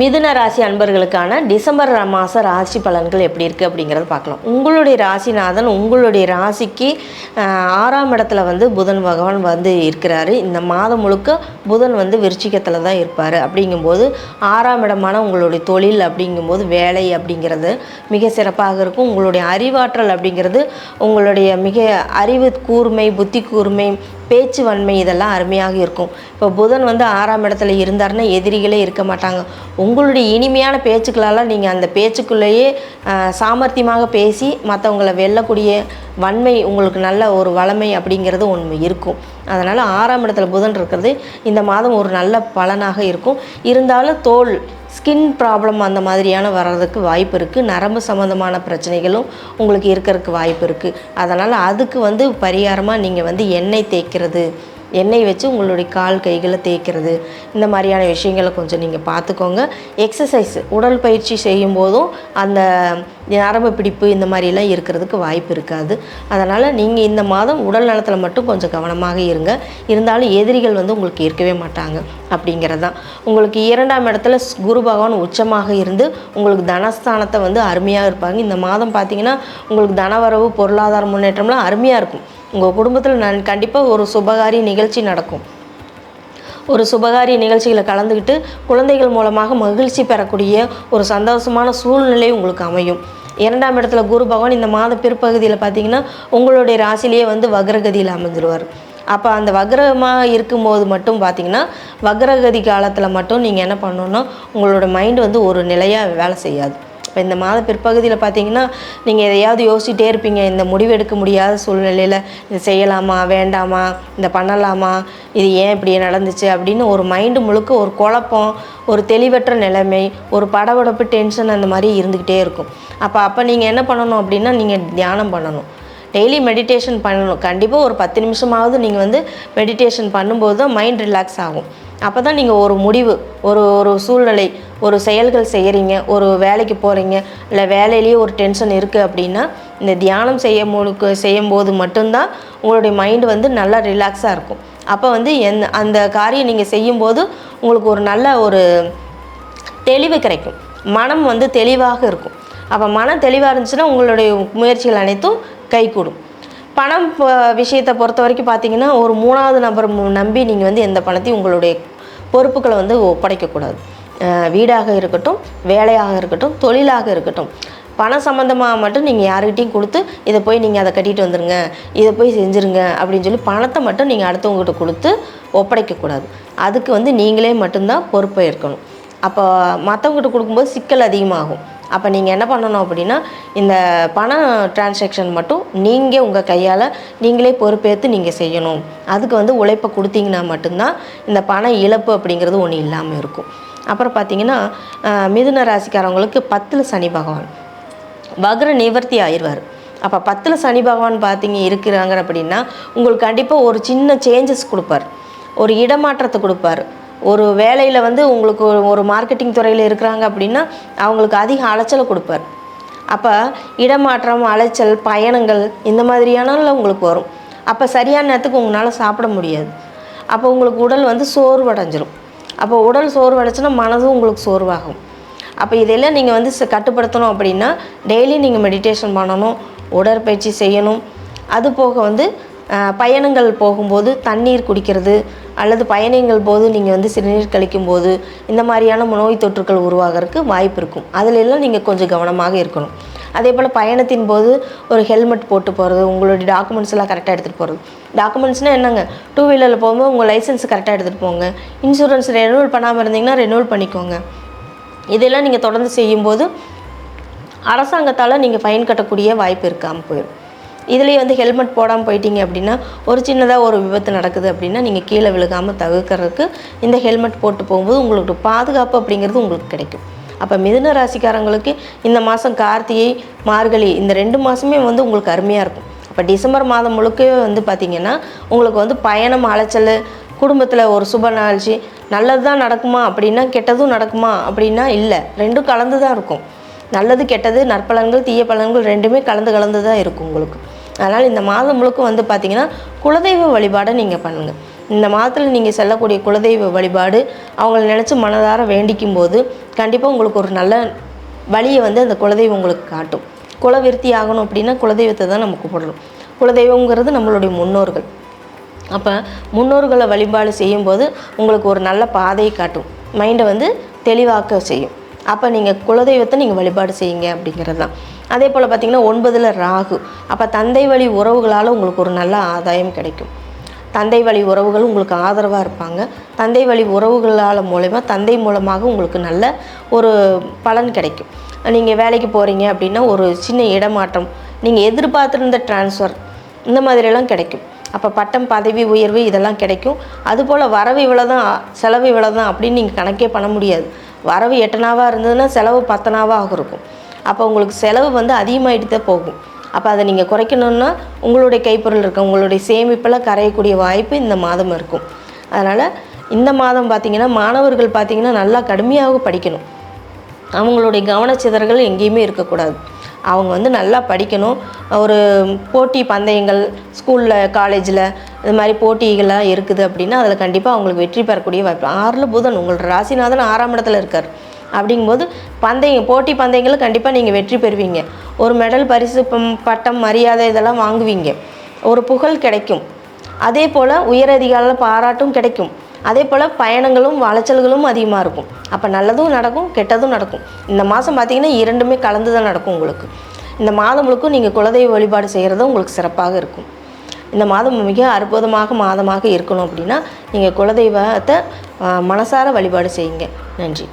மிதுன ராசி அன்பர்களுக்கான டிசம்பர் மாத ராசி பலன்கள் எப்படி இருக்குது அப்படிங்கிறத பார்க்கலாம். உங்களுடைய ராசிநாதன் உங்களுடைய ராசிக்கு ஆறாம் இடத்துல வந்து புதன் பகவான் வந்து இருக்கிறாரு. இந்த மாதம் முழுக்க புதன் வந்து விருச்சிகத்தில் தான் இருப்பார். அப்படிங்கும்போது ஆறாம் இடமான உங்களுடைய தொழில் அப்படிங்கும்போது வேலை அப்படிங்கிறது மிக சிறப்பாக இருக்கும். உங்களுடைய அறிவாற்றல் அப்படிங்கிறது உங்களுடைய மிக அறிவு கூர்மை புத்தி கூர்மை பேச்சு வன்மை இதெல்லாம் அருமையாக இருக்கும். இப்போ புதன் வந்து ஆறாம் இடத்துல இருந்தாருன்னா எதிரிகளே இருக்க மாட்டாங்க. உங்களுடைய இனிமையான பேச்சுக்களால் நீங்கள் அந்த பேச்சுக்குள்ளேயே சாமர்த்தியமாக பேசி மற்றவங்களை வெல்லக்கூடிய வன்மை உங்களுக்கு நல்ல ஒரு வளமை அப்படிங்கிறது ஒன்று இருக்கும். அதனால் ஆறாம் இடத்துல புதன் இருக்கிறது இந்த மாதம் ஒரு நல்ல பலனாக இருக்கும். இருந்தாலும் தோல் ஸ்கின் ப்ராப்ளம் அந்த மாதிரியான வர்றதுக்கு வாய்ப்பு இருக்குது நரம்பு சம்மந்தமான பிரச்சனைகளும் உங்களுக்கு இருக்கிறதுக்கு வாய்ப்பு இருக்குது அதனால் அதுக்கு வந்து பரிகாரமாக நீங்கள் வந்து எண்ணெய் தேய்க்கிறது எண்ணெய் வச்சு உங்களுடைய கால் கைகளை தேய்க்கிறது. இந்த மாதிரியான விஷயங்களை கொஞ்சம் நீங்கள் பார்த்துக்கோங்க. எக்ஸசைஸ் உடல் பயிற்சி செய்யும் போதும் அந்த நரம்பு பிடிப்பு இந்த மாதிரிலாம் இருக்கிறதுக்கு வாய்ப்பு இருக்காது. அதனால் நீங்கள் இந்த மாதம் உடல் நலத்தில் மட்டும் கொஞ்சம் கவனமாக இருங்க. இருந்தாலும் எதிரிகள் வந்து உங்களுக்கு இருக்கவே மாட்டாங்க அப்படிங்கிறது தான் உங்களுக்கு இரண்டாம் இடத்துல ஸ்- குரு பகவான் உச்சமாக இருந்து உங்களுக்கு தனஸ்தானத்தை வந்து அருமையாக இருப்பாங்க. இந்த மாதம் பார்த்தீங்கன்னா உங்களுக்கு தனவரவு பொருளாதார முன்னேற்றம்லாம் அருமையாக இருக்கும். உங்கள் குடும்பத்தில் நான் கண்டிப்பாக ஒரு சுபகாரிய நிகழ்ச்சி நடக்கும். ஒரு சுபகாரிய நிகழ்ச்சிகளை கலந்துக்கிட்டு குழந்தைகள் மூலமாக மகிழ்ச்சி பெறக்கூடிய ஒரு சந்தோஷமான சூழ்நிலை உங்களுக்கு அமையும். இரண்டாம் இடத்துல குரு பகவான் இந்த மாத பிற்பகுதியில் பார்த்தீங்கன்னா உங்களுடைய ராசிலேயே வந்து வக்ரகதியில் அமைஞ்சிருவார் அப்போ அந்த வக்ரமாக இருக்கும்போது மட்டும் பார்த்தீங்கன்னா வக்ரகதி காலத்தில் மட்டும் நீங்கள் என்ன பண்ணணும்னா உங்களோட மைண்ட் வந்து ஒரு நிலையாக வேலை செய்யாது. இப்போ இந்த மாத பிற்பகுதியில் பார்த்தீங்கன்னா நீங்கள் எதையாவது யோசிச்சிட்டே இருப்பீங்க. இந்த முடிவு எடுக்க முடியாத சூழ்நிலையில் இது செய்யலாமா வேண்டாமா இந்த பண்ணலாமா இது ஏன் இப்படி நடந்துச்சு அப்படின்னு ஒரு மைண்டு முழுக்க ஒரு குழப்பம் ஒரு தெளிவற்ற நிலைமை ஒரு படபடப்பு டென்ஷன் அந்த மாதிரி இருந்துக்கிட்டே இருக்கும். அப்போ அப்போ நீங்கள் என்ன பண்ணணும் அப்படின்னா நீங்கள் தியானம் பண்ணணும். டெய்லி மெடிடேஷன் பண்ணணும். கண்டிப்பாக ஒரு பத்து நிமிஷமாவது நீங்கள் வந்து மெடிடேஷன் பண்ணும்போது தான் மைண்ட் ரிலாக்ஸ் ஆகும். அப்போ தான் நீங்கள் ஒரு முடிவு ஒரு ஒரு சூழ்நிலை ஒரு செயல்கள் செய்கிறீங்க ஒரு வேலைக்கு போகிறீங்க இல்லை வேலையிலேயே ஒரு டென்ஷன் இருக்குது அப்படின்னா இந்த தியானம் செய்ய முழுக்க செய்யும்போது மட்டும்தான் உங்களுடைய மைண்டு வந்து நல்லா ரிலாக்ஸாக இருக்கும். அப்போ வந்து எந்த அந்த காரியம் நீங்கள் செய்யும்போது உங்களுக்கு ஒரு நல்ல ஒரு தெளிவு கிடைக்கும். மனம் வந்து தெளிவாக இருக்கும். அப்போ மனம் தெளிவாக இருந்துச்சுன்னா உங்களுடைய முயற்சிகள் அனைத்தும் கைகூடும். பணம் விஷயத்தை பொறுத்த வரைக்கும் பார்த்தீங்கன்னா ஒரு மூணாவது நபர் நம்பி நீங்கள் வந்து எந்த பணத்தையும் உங்களுடைய பொறுப்புகளை வந்து ஒப்படைக்கக்கூடாது வீடாக இருக்கட்டும் வேலையாக இருக்கட்டும் தொழிலாக இருக்கட்டும். பணம் சம்மந்தமாக மட்டும் நீங்கள் யாருக்கிட்டையும் கொடுத்து இதை போய் நீங்கள் அதை கட்டிட்டு வந்துருங்க இதை போய் செஞ்சுருங்க அப்படின்னு சொல்லி பணத்தை மட்டும் நீங்கள் அடுத்தவங்ககிட்ட கொடுத்து ஒப்படைக்கக்கூடாது அதுக்கு வந்து நீங்களே மட்டும்தான் பொறுப்பை இருக்கணும் அப்போ மற்றவங்ககிட்ட கொடுக்கும்போது சிக்கல் அதிகமாகும். அப்போ நீங்கள் என்ன பண்ணணும் அப்படின்னா இந்த பண டிரான்சாக்ஷன் மட்டும் நீங்கள் உங்கள் கையால் நீங்களே பொறுப்பேற்று நீங்கள் செய்யணும். அதுக்கு வந்து உழைப்பை கொடுத்தீங்கன்னா மட்டும்தான் இந்த பண இழப்பு அப்படிங்கிறது ஒன்று இல்லாமல் இருக்கும். அப்புறம் பார்த்தீங்கன்னா மிதுன ராசிக்காரவங்களுக்கு பத்தில் சனி பகவான். வக்ர நிவர்த்தி ஆயிடுவார். அப்போ பத்தில் சனி பகவான் பார்த்தீங்க இருக்கிறாங்க அப்படின்னா உங்களுக்கு கண்டிப்பாக ஒரு சின்ன சேஞ்சஸ் கொடுப்பார். ஒரு இடமாற்றத்தை கொடுப்பார். ஒரு வேலையில் வந்து உங்களுக்கு ஒரு மார்க்கெட்டிங் துறையில் இருக்கிறாங்க அப்படின்னா அவங்களுக்கு அதிக அலைச்சலை கொடுப்பார். அப்போ இடமாற்றம் அலைச்சல் பயணங்கள் இந்த மாதிரியானால உங்களுக்கு வரும். அப்போ சரியான நேரத்துக்கு உங்களால் சாப்பிட முடியாது. அப்போ உங்களுக்கு உடல் வந்து சோர்வடைஞ்சிரும். அப்போ உடல் சோர்வடைச்சுன்னா மனதும் உங்களுக்கு சோர்வாகும். அப்போ இதெல்லாம் நீங்கள் வந்து கட்டுப்படுத்தணும் அப்படின்னா டெய்லி நீங்கள் மெடிடேஷன் பண்ணணும் உடற்பயிற்சி செய்யணும். அது போக வந்து பயணங்கள் போகும்போது தண்ணீர் குடிக்கிறது அல்லது பயணங்கள் போது நீங்கள் வந்து சிறுநீர் கழிக்கும் போது இந்த மாதிரியான நோய் தொற்றுக்கள் உருவாகிறதுக்கு வாய்ப்பு இருக்கும். அதிலெல்லாம் நீங்கள் கொஞ்சம் கவனமாக இருக்கணும். அதே போல் பயணத்தின் போது ஒரு ஹெல்மெட் போட்டு போகிறது உங்களுடைய டாக்குமெண்ட்ஸ் எல்லாம் கரெக்டாக எடுத்துகிட்டு போகிறது டாக்குமெண்ட்ஸ்னால் என்னங்க? டூ வீலரில் போகும்போது உங்கள் லைசன்ஸ் கரெக்டாக எடுத்துகிட்டு போங்க. இன்சூரன்ஸ் ரெனூவல் பண்ணாமல் இருந்தீங்கன்னா ரெனூவல் பண்ணிக்கோங்க. இதெல்லாம் நீங்கள் தொடர்ந்து செய்யும்போது அரசாங்கத்தால் நீங்கள் ஃபைன் கட்டக்கூடிய வாய்ப்பு இருக்காமல் போயிடும் இதுலேயே வந்து ஹெல்மெட் போடாமல் போயிட்டீங்க அப்படின்னா ஒரு சின்னதாக ஒரு விபத்து நடக்குது அப்படின்னா நீங்கள் கீழே விழுகாமல் தவிர்க்கறதுக்கு இந்த ஹெல்மெட் போட்டு போகும்போது உங்களுக்கு பாதுகாப்பு அப்படிங்கிறது உங்களுக்கு கிடைக்கும். அப்போ மிதுன ராசிக்காரங்களுக்கு இந்த மாதம் கார்த்திகை மார்கழி இந்த ரெண்டு மாதமே வந்து உங்களுக்கு அருமையாக இருக்கும். அப்போ டிசம்பர் மாதம் முழுக்கவே வந்து பார்த்திங்கன்னா உங்களுக்கு வந்து பயணம் அலைச்சல் குடும்பத்தில் ஒரு சுப நிகழ்ச்சி நல்லது தான் நடக்குமா அப்படின்னா கெட்டதும் நடக்குமா அப்படின்னா இல்லை. ரெண்டும் கலந்து தான் இருக்கும். நல்லது கெட்டது நற்பலன்கள் தீய பலன்கள் ரெண்டுமே கலந்து கலந்து தான் இருக்கும் உங்களுக்கு. அதனால் இந்த மாதம் முழுக்க வந்து பார்த்திங்கன்னா குலதெய்வ வழிபாடை நீங்கள் பண்ணுங்கள் இந்த மாதத்தில் நீங்கள் செல்லக்கூடிய குலதெய்வ வழிபாடு அவங்கள நினச்சி மனதார வேண்டிக்கும் போது கண்டிப்பாக உங்களுக்கு ஒரு நல்ல வழியை வந்து அந்த குலதெய்வம் உங்களுக்கு காட்டும். குலவிருத்தி ஆகணும் அப்படின்னா குலதெய்வத்தை தான் நம்ம கூப்பிடணும் குலதெய்வங்கிறது நம்மளுடைய முன்னோர்கள். அப்போ முன்னோர்களை வழிபாடு செய்யும்போது உங்களுக்கு ஒரு நல்ல பாதையை காட்டும். மைண்டை வந்து தெளிவாக்க செய்யும். அப்போ நீங்கள் குலதெய்வத்தை நீங்கள் வழிபாடு செய்யுங்க அப்படிங்கிறது தான் அதே போல் பார்த்திங்கன்னா ஒன்பதில் ராகு. அப்போ தந்தை வழி உறவுகளால் உங்களுக்கு ஒரு நல்ல ஆதாயம் கிடைக்கும். தந்தை வழி உறவுகள் உங்களுக்கு ஆதரவாக இருப்பாங்க. தந்தை வழி உறவுகளால் மூலயமா தந்தை மூலமாக உங்களுக்கு நல்ல ஒரு பலன் கிடைக்கும். நீங்கள் வேலைக்கு போகிறீங்க அப்படின்னா ஒரு சின்ன இடமாற்றம் நீங்கள் எதிர்பார்த்துருந்த ட்ரான்ஸ்ஃபர் இந்த மாதிரியெல்லாம் கிடைக்கும். அப்போ பட்டம் பதவி உயர்வு இதெல்லாம் கிடைக்கும். அதுபோல் வரவு இவ்வளோ தான் செலவு இவ்வளோ தான் அப்படின்னு நீங்கள் கணக்கே பண்ண முடியாது. வரவு எட்டனாவாக இருந்ததுன்னா செலவு பத்தனாவாக இருக்கும் அப்போ உங்களுக்கு செலவு வந்து அதிகமாகிட்டு தான் போகும். அப்போ அதை நீங்கள் குறைக்கணுன்னா உங்களுடைய கைப்பொருள் இருக்க. உங்களுடைய சேமிப்பில் கரையக்கூடிய வாய்ப்பு இந்த மாதம் இருக்கும். அதனால் இந்த மாதம் பார்த்திங்கன்னா மாணவர்கள் பார்த்திங்கன்னா நல்லா கடுமையாக படிக்கணும். அவங்களுடைய கவனச்சிதறல்கள் எங்கேயுமே இருக்கக்கூடாது. அவங்க வந்து நல்லா படிக்கணும். ஒரு போட்டி பந்தயங்கள் ஸ்கூலில் காலேஜில் இது மாதிரி போட்டிகள்லாம் இருக்குது அப்படின்னா அதில் கண்டிப்பாக அவங்களுக்கு வெற்றி பெறக்கூடிய வாய்ப்பு. ஆறில் புதன் உங்களோட ராசிநாதன் ஆறாம் இடத்துல இருக்கார். அப்படிங்கும்போது பந்தயம் போட்டி பந்தயங்களும் கண்டிப்பாக நீங்கள் வெற்றி பெறுவீங்க. ஒரு மெடல் பரிசு பட்டம் மரியாதை இதெல்லாம் வாங்குவீங்க. ஒரு புகழ் கிடைக்கும். அதே போல் உயரதிகாரில் பாராட்டும் கிடைக்கும். அதே போல் பயணங்களும் வளைச்சல்களும் அதிகமாக இருக்கும். அப்போ நல்லதும் நடக்கும் கெட்டதும் நடக்கும். இந்த மாதம் பார்த்தீங்கன்னா இரண்டுமே கலந்து தான் நடக்கும் உங்களுக்கு. இந்த மாதம் முழுக்கும் நீங்கள் குலதெய்வ வழிபாடு செய்கிறது உங்களுக்கு சிறப்பாக இருக்கும். இந்த மாதம் மிக அற்புதமாக மாதமாக இருக்கணும் அப்படின்னா நீங்கள் குலதெய்வத்தை மனசார வழிபாடு செய்யுங்க. நன்றி.